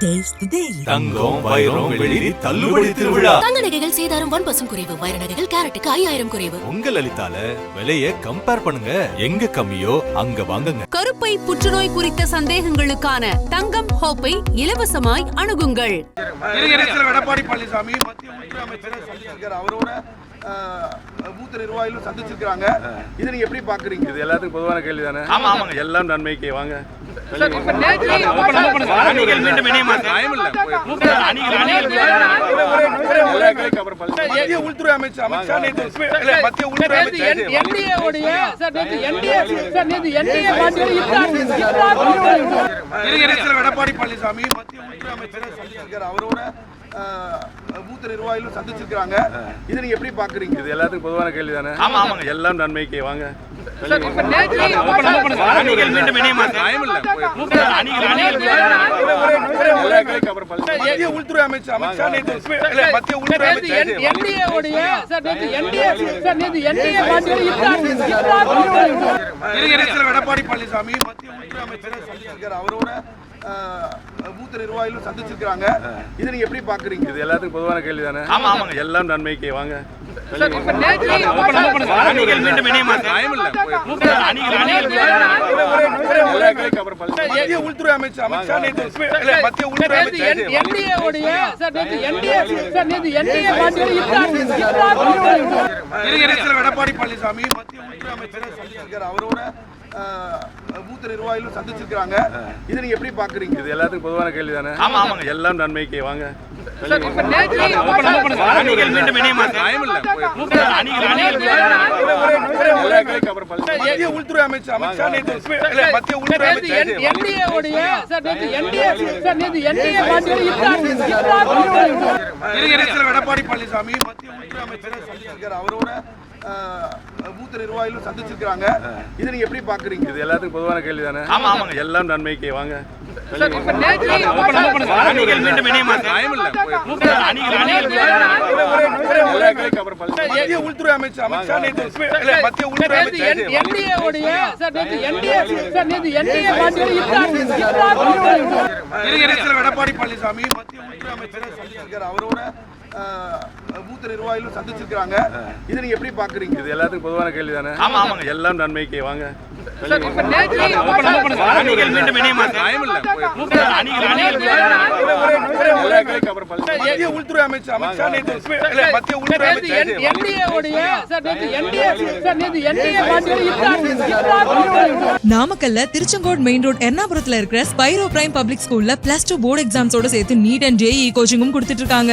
தங்கம் வைரம் வெளிரி தள்ளுபடி திருவிழா. தங்க நகைகள் சேதாரம் ஒன் பர்சன்ட் குறைவு. வைர நகைகள் கேரட்டுக்கு ஐயாயிரம் குறைவு. உங்க லலிதால விலைய கம்பேர் பண்ணுங்க. எங்க கம்மியோ அங்க வாங்குங்க. கருப்பை புற்றுநோய் குறித்த சந்தேகங்களுக்கான தங்கம் ஹோப்பை இலவசமாய் அணுகுங்கள். முதலமைச்சர் எடப்பாடி பழனிசாமி மத்திய உள்துறை அமைச்சரை சந்திச்சிருக்காரு அவரோட ஆஹ், மூத்த நிர்வாகிகளும் சந்திச்சிருக்காங்க இதை நீங்க எப்படி பாக்குறீங்க? இது எல்லாத்துக்கும் பொதுவான கேள்வி தானே எல்லாம் நன்மைக்கு வாங்க. மத்திய உள்துறை அமைச்சர் அமித்ஷா நேற்று மத்திய உள்துறை அமைச்சர் எடப்பாடி பழனிசாமி மத்திய உள்துறை அமைச்சர் அவரோட மூத்த நிர்வாகிகளும் சந்திச்சிருக்காங்க இதை நீங்க எப்படி பாக்குறீங்க இது எல்லாத்துக்கும் பொதுவான கேள்வி தானே எல்லாம் நன்மைக்கு வாங்க மத்திய உள்துறை அமைச்சர் அமித்ஷா மத்திய உள்துறை அமைச்சர் எடப்பாடி பழனிசாமி மத்திய உள்துறை அமைச்சரை அவரோட மூத்த நிர்வாகிகளும் சந்திச்சிருக்காங்க இதை நீங்க எப்படி பாக்குறீங்க இது எல்லாத்துக்கும் பொதுவான கேள்வி தானே எல்லாம் நன்மைக்கு வாங்க மத்திய உள்துறை அமைச்சர் அமித்ஷா மத்திய உள்துறை அமைச்சர் எடப்பாடி பழனிசாமி மத்திய உள்துறை அமைச்சரை சந்திச்சிருக்காரு அவரோட மூத்த நிர்வாகிகளும் சந்திச்சிருக்காங்க இதை நீங்க எப்படி பாக்குறீங்க இது எல்லாத்துக்கும் பொதுவான கேள்வி தானே எல்லாம் நன்மைக்கு வாங்க மத்திய உள்துறை அமைச்சர் அமித்ஷா மத்திய உள்துறை அமைச்சர் எடப்பாடி பழனிசாமி மத்திய உள்துறை அமைச்சரை சந்திச்சிருக்காரு அவரோட மூத்த நிர்வாகிகளும் சந்திச்சிருக்காங்க இதை நீங்க எப்படி பாக்குறீங்க இது எல்லாத்துக்கும் பொதுவான கேள்வி தானே எல்லாம் நன்மைக்கு வாங்க மத்திய உள்துறை அமைச்சர் அமித்ஷா மத்திய உள்துறை அமைச்சர் எடப்பாடி பழனிசாமி மத்திய உள்துறை அமைச்சரை அவரோட மூத்த நிர்வாகிகளும் சந்திச்சிருக்காங்க இதை நீங்க எப்படி பாக்குறீங்க இது எல்லாத்துக்கும் பொதுவான கேள்வி தானே எல்லாம் நன்மைக்கு வாங்க மத்திய உள்துறை அமைச்சர் அமித்ஷா நேற்று இல்ல, மத்திய உள்துறை அமைச்சர் நாமக்கல்ல திருச்செங்கோடு மெயின் ரோட் எர்ணாபுரத்துல இருக்கிற ஸ்பைரோ பிரைம் பப்ளிக் ஸ்கூல்ல பிளஸ் டூ போர்டு எக்ஸாம்ஸோட சேர்த்து நீட் அண்ட் ஜேஇ கோச்சிங்கும் கொடுத்துட்டு இருக்காங்க